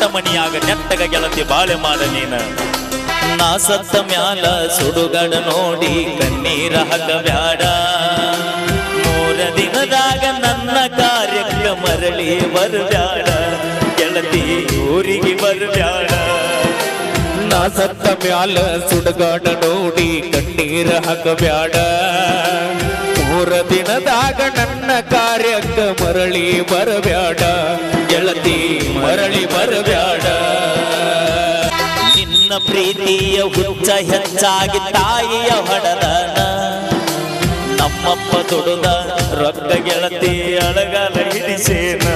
ಕೊಟ್ಟ ಮನಿಯಾಗ ಗೆಲತಿ ಗೆಳತಿ ಬಾಳೆ ಮಾಡ ನೀನ. ನಾ ಸತ್ತ ಮ್ಯಾಲ ಸುಡುಗಡ ನೋಡಿ ಕಣ್ಣೀರ ಬ್ಯಾಡ ಮೂರ ದಿನದಾಗ ನನ್ನ ಕಾರ್ಯಕ್ಕ ಮರಳಿ ಬರ್ಬ್ಯಾಡ. ಗೆಳತಿ ಊರಿಗೆ ಬರ್ಬ್ಯಾಡ. ನಾ ಸತ್ತ ಮ್ಯಾಲ ಸುಡುಗಡ ನೋಡಿ ಕಣ್ಣೀರ ಹಾಕಬ್ಯಾಡ ಮೂರ ದಿನದಾಗ ನನ್ನ ಕಾರ್ಯಕ್ಕ ಮರಳಿ ಬರಬ್ಯಾಡ. ಗೆಳತಿ ಮರಳಿ ಬರಬ್ಯಾಡ. ನಿನ್ನ ಪ್ರೀತಿಯ ಹುಚ್ಚ ಹೆಚ್ಚಾಗಿ ತಾಯಿಯ ಹೊಡೆದನ. ನಮ್ಮಪ್ಪ ದುಡುದ ರೊಕ್ಕ ಗೆಳತಿ ಅಳಗಲ ಹಿಡಿಸೇನ.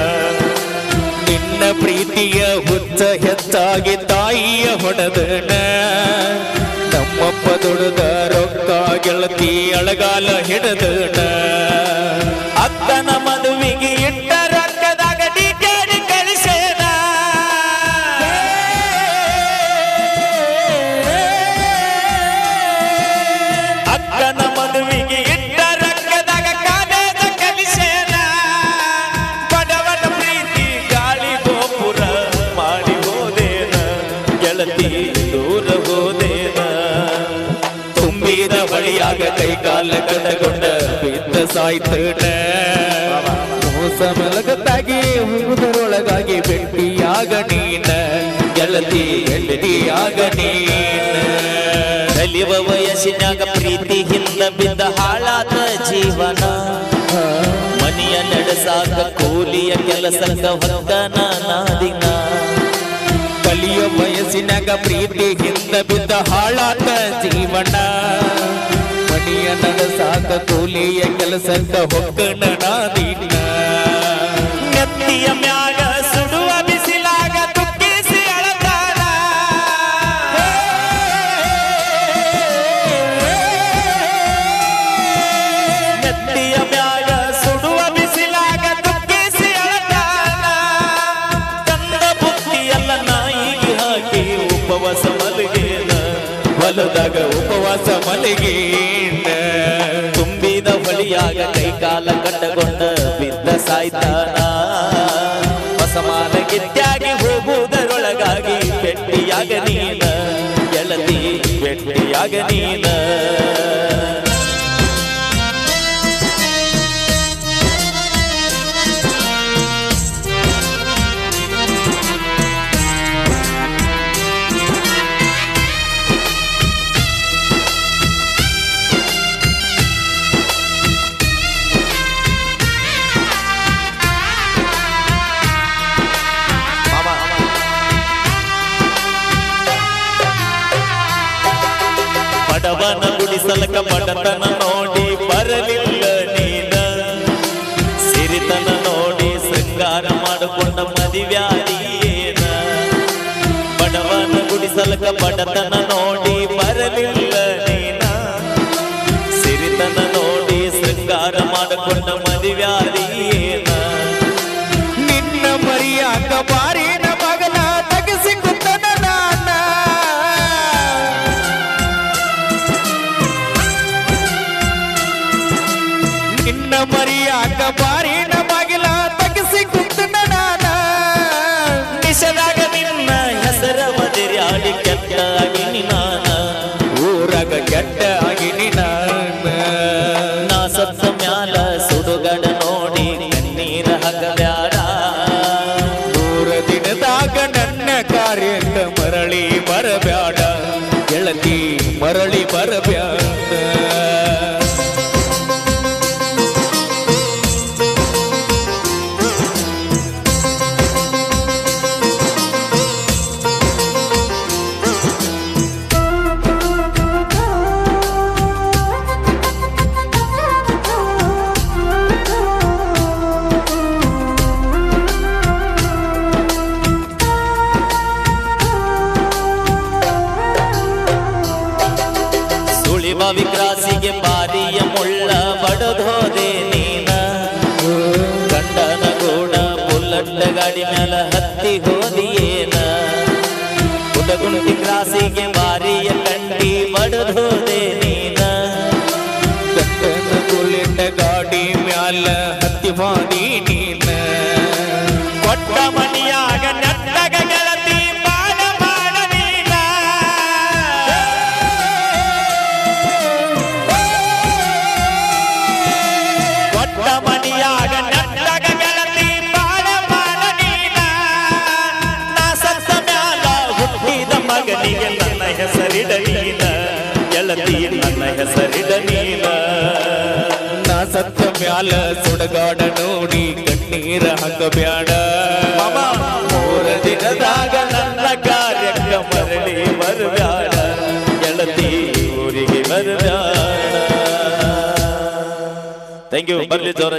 ನಿನ್ನ ಪ್ರೀತಿಯ ಹುಚ್ಚ ಹೆಚ್ಚಾಗಿ ತಾಯಿಯ ಹೊಡೆದನ. ನಮ್ಮಪ್ಪ ದುಡಿದ ರೊಕ್ಕ ಗೆಳತಿ ಅಳಗಾಲ ಹಿಡದನ ಅತ್ತನ ಮದುವಿಗೆ ಇಟ್ಟ ಬಳಿಯಾಗ ಕೈಕಾಲ ಕಡಗೊಂಡ ಬಿದ್ದ ಸಾಯ್ತನ ಮೋಸ ಮೆಲಗತ್ತಾಗಿ ಹುಡುಗರೊಳಗಾಗಿ ಬೆಟ್ಟಿಯಾಗ ನೀನ ಗೆಳತಿ ಬೆಟ್ಟಿಯಾಗ ನೀನ ಕಲಿಯುವ ವಯಸ್ಸಿನಾಗ ಪ್ರೀತಿ ಹಿಂದ ಬಿದ್ದ ಹಾಳಾದ ಜೀವನ ಮನೆಯ ನಡೆಸಾಕ ಕೂಲಿಯ ಕೆಲಸಕ್ಕ ಹೊತ್ತನ ನಾದಿನ ಕಲಿಯ ವಯಸ್ಸಿನಾಗ ಪ್ರೀತಿ ಹಿಂದ ಬಿದ್ದ ಹಾಳಾತ ಜೀವನ ಮನೆಯ ನಡೆಸಾಕ ಕೂಲಿಯ ಕೆಲಸಕ್ಕ ಹೊಕ್ಕಣ ನಾದಿನ ಹೊಲದಾಗ ಉಪವಾಸ ಮಲಗಿ ತುಂಬಿದ ಹೊಳಿಯಾಗ ಕೈಕಾಲ ಕಟ್ಟಗೊಂಡ ಬಿದ್ದ ಸಾಯ್ತಾನ ಹೊಸಮಾನ ಗೆದ್ದಾಗಿ ಹೋಗುವುದರೊಳಗಾಗಿ ಬೆಟ್ಟಿಯಾಗ ನೀನ, ಗೆಳತಿ ಬೆಟ್ಟಿಯಾಗ ನೀನ. ಬಡವನ ಗುಡಿಸಲಕ ಬಡತನ ನೋಡಿ ಬರಲಿಲ್ಲ ನೀನ. ಸಿರಿತನ ನೋಡಿ ಶೃಂಗಾರ ಮಾಡಿಕೊಂಡ ಮದಿವ್ಯಾದಿಯೇನ ಬಡವನ ಗುಡಿಸಲಕ ಬಡತನ ನೋಡಿ ಬರಲಿಲ್ಲ ನೀನ. ಸಿರಿತನ ನೋಡಿ ಶೃಂಗಾರ ಮಾಡಿಕೊಂಡ ಮದಿವ್ಯಾದಿಯೇನ ನಿನ್ನ ಮರಿಯಾಕ ಬಾರಿನ ಮ್ಯಾಲ ಸುಡುಗಡ ನೋಡಿ ಕಣ್ಣೀರ ಹಗಬ್ಯಾಡ. ಮೂರ ದಿನದಾಗ ನನ್ನ ಕಾರ್ಯಕ್ಕ ಮರಳಿ ಬರಬ್ಯಾಡ. ಗೆಳತಿ ಮರಳಿ ಬರಬ್ಯಾಡ ವಿಕ್ರಾಸಿಗೆ ಬಾರಿಯ ಮುಳ್ಳ ಬಡದೋದೆ ನೀನ. ಗಂಡನ ಗೂಡ ಬುಲ್ಲಟ್ಟ ಗಾಡಿ ಮ್ಯಾಲ ಹತ್ತಿ ಹೋದಿಯೇನ. ಕುಟಗುಂಟಿ ಕ್ರಾಸಿಗೆ ಬಾರಿಯ ಕಂಡಿ ಬಡದೋದೆ ನೀನ. ಗಂಡನ ಗುಳಿಂಡ ಗಾಡಿ ಮ್ಯಾಲ ಹತ್ತಿ ಹೋದಿ ನೀನ. ಹೆಸರಿಡ ನೀನ ಗೆಳತಿ ನನ್ನ ಹೆಸರಿಡ ನೀನ ನಾ ಸತ್ತ ಮ್ಯಾಲ ಸುಡಗಾಡ ನೋಡಿ ಕಣ್ಣೀರ ಹಾಕಬ್ಯಾಡ ಮಮ ಮೂರ ದಿನದಾಗ ನನ್ನ ಕಾರ್ಯಕ್ಕ ಮರಳಿ ಬರಬ್ಯಾಡ ಗೆಳತಿ ಊರಿಗೆ ಬರಬ್ಯಾಡ ಥ್ಯಾಂಕ್ ಯು ಬರ್ಲಿ ಜೋರ